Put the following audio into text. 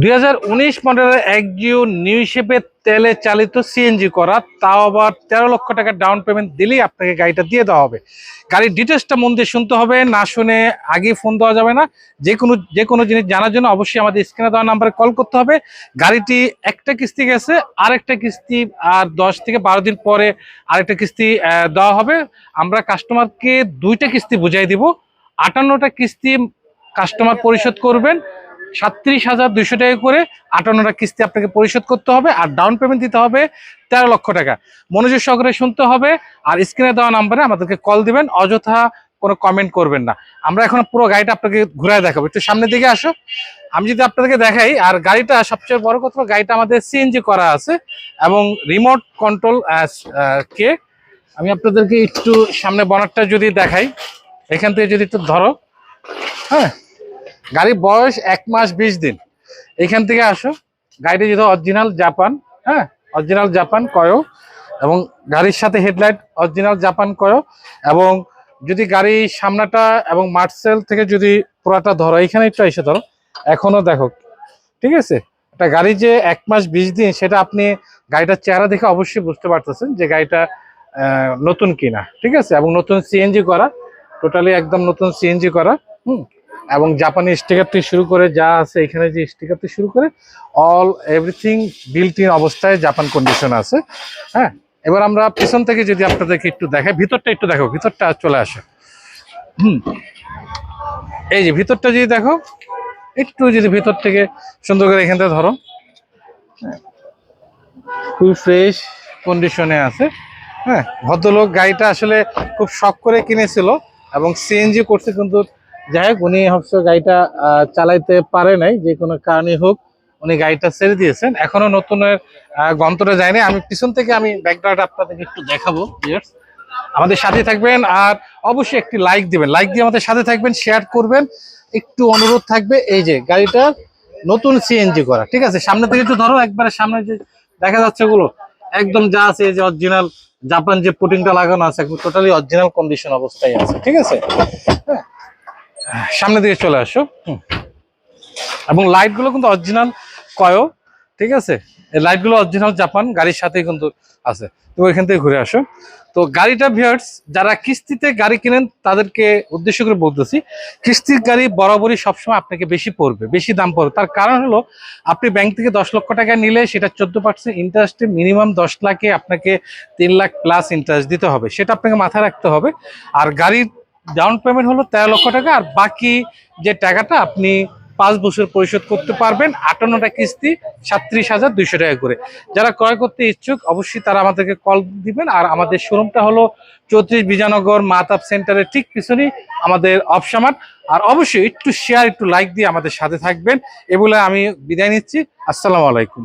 দুই হাজার উনিশ মডেলের একজিও নিউ তেলে চালিত সিএনজি করা, তাও আবার তেরো লক্ষ টাকা ডাউন পেমেন্ট দিলেই আপনাকে গাড়িটা দিয়ে দেওয়া হবে। গাড়ির ডিটেলসটা মন দিয়ে শুনতে হবে, না শুনে আগে ফোন দেওয়া যাবে না। যে কোনো যে কোনো জিনিস জানার জন্য অবশ্যই আমাদের স্ক্রিনে দেওয়া নাম্বারে কল করতে হবে। গাড়িটি একটা কিস্তি গেছে, আরেকটা কিস্তি, আর দশ থেকে বারো দিন পরে আরেকটা কিস্তি দেওয়া হবে। আমরা কাস্টমারকে দুইটা কিস্তি বুঝাই দিব। আটান্নটা কিস্তি কাস্টমার পরিশোধ করবেন সাতত্রিশ হাজার দুইশো টাকা করে আটান্নটা কিস্তি আপনাকে পরিশোধ করতে হবে আর ডাউন পেমেন্ট দিতে হবে তেরো লক্ষ টাকা। মনোযোগ সহকারে শুনতে হবে আর স্ক্রিনে দেওয়া নাম্বারে আমাদেরকে কল দিবেন, অযথা কোনো কমেন্ট করবেন না। আমরা এখন পুরো গাড়িটা আপনাকে ঘুরায় দেখাবো। একটু সামনের দিকে আসো আমি যদি আপনাদেরকে দেখাই, আর গাড়িটা সবচেয়ে বড় কথা গাড়িটা আমাদের সিএনজি করা আছে এবং রিমোট কন্ট্রোল কে? আমি আপনাদেরকে একটু সামনে বনারটা যদি দেখাই, এখান থেকে যদি একটু ধরো হ্যাঁ? গাড়ির বয়স এক মাস বিশ দিন। এখান থেকে আসো, গাড়িটা যেহেতু অরিজিনাল জাপান হ্যাঁ অরিজিনাল জাপান কয়ো, এবং গাড়ির সাথে হেডলাইট অরিজিনাল জাপান কয়ো, এবং যদি গাড়ি সামনাটা এবং মার্সেল থেকে যদি পুরাটা ধরো, এখানে একটু এসে ধরো, এখনও দেখো, ঠিক আছে? একটা গাড়ি যে এক মাস বিশ দিন, সেটা আপনি গাড়িটার চেহারা দেখে অবশ্যই বুঝতে পারতেছেন যে গাড়িটা নতুন কিনা, ঠিক আছে? এবং নতুন সিএনজি করা টোটালি একদম নতুন সিএনজি করা, হুম? এবং জাপানি স্টিকার থেকে শুরু করে যা আছে এখানে যে স্টিকার থেকে শুরু করে অল এভরিথিং বিল্ট ইন অবস্থায় জাপান কন্ডিশন আছে। হ্যাঁ এবার আমরা পেছন থেকে যদি আপনাদেরকে একটু দেখাই, ভিতরটা একটু দেখো, ভিতরটা চলে আসে। হুম, এই যে ভিতরটা যদি দেখো, একটু যদি ভিতর থেকে সুন্দর করে এখান থেকে ধরো। খুব ফ্রেশ কন্ডিশনে আছে। হ্যাঁ ভদ্রলোক গাড়িটা আসলে খুব শখ করে কিনেছিল এবং সিএনজি করছে, কিন্তু যাই হোক, উনি হচ্ছে গাড়িটা চালাইতে পারে নাই, যে কোনো কারণে হোক উনি গাড়িটা ছেড়ে দিয়েছেন। এখনও নতুনের গন্তরে যায়নি। আমি পিছন থেকে আমি ব্যাকগ্রাউন্ড আপনাদেরকে একটু দেখাবো আমাদের সাথে থাকবেন আর অবশ্যই একটি লাইক দিবেন। লাইক দিয়ে আমাদের সাথে থাকবেন শেয়ার করবেন। একটু অনুরোধ থাকবে, এই যে গাড়িটা নতুন সিএনজি করা, ঠিক আছে? সামনে থেকে একটু ধরো, একবারে সামনে যে দেখা যাচ্ছে ওগুলো, একদম যা আছে যে অরিজিনাল জাপান যে পুটিংটা লাগানো আছে টোটালি অরিজিনাল কন্ডিশন অবস্থায় আছে, ঠিক আছে? হ্যাঁ। সামনে দিকে চলে আসো। এবং লাইটগুলো কিন্তু অরিজিনাল কয়ো ঠিক আছে? এই লাইটগুলো অরিজিনাল জাপান গাড়ির সাথে কিন্তু আছে। তো ওইখান থেকে ঘুরে আসো। তো গাড়িটা ভিউয়ার্স যারা কিস্তিতে গাড়ি কিনেন, তাদেরকে উদ্দেশ্য করে বলতেছি, কিস্তির গাড়ি বরাবরই সবসময় আপনাকে বেশি পড়বে, বেশি দাম পড়বে। তার কারণ হলো, আপনি ব্যাংক থেকে দশ লক্ষ টাকা নিলে সেটা চোদ্দ পার্সেন্ট ইন্টারেস্টে মিনিমাম দশ লাখে আপনাকে তিন লাখ প্লাস ইন্টারেস্ট দিতে হবে। সেটা আপনাকে মাথায় রাখতে হবে। আর গাড়ির ডাউন পেমেন্ট হলো তেরো লক্ষ টাকা আর বাকি যে টাকাটা আপনি পাঁচ বছর পরিশোধ করতে পারবেন, আটান্নটা কিস্তি সাতত্রিশ হাজার দুইশো টাকা করে। যারা ক্রয় করতে ইচ্ছুক, অবশ্যই তারা আমাদেরকে কল দিবেন। আর আমাদের শোরুমটা হলো চৌত্রিশ বিজয়নগর মাতাব সেন্টারের ঠিক পিছনেই আমাদের অপসামার আর অবশ্যই একটু শেয়ার একটু লাইক দিয়ে আমাদের সাথে থাকবেন। এ বলে আমি বিদায় নিচ্ছি। আসসালামু আলাইকুম।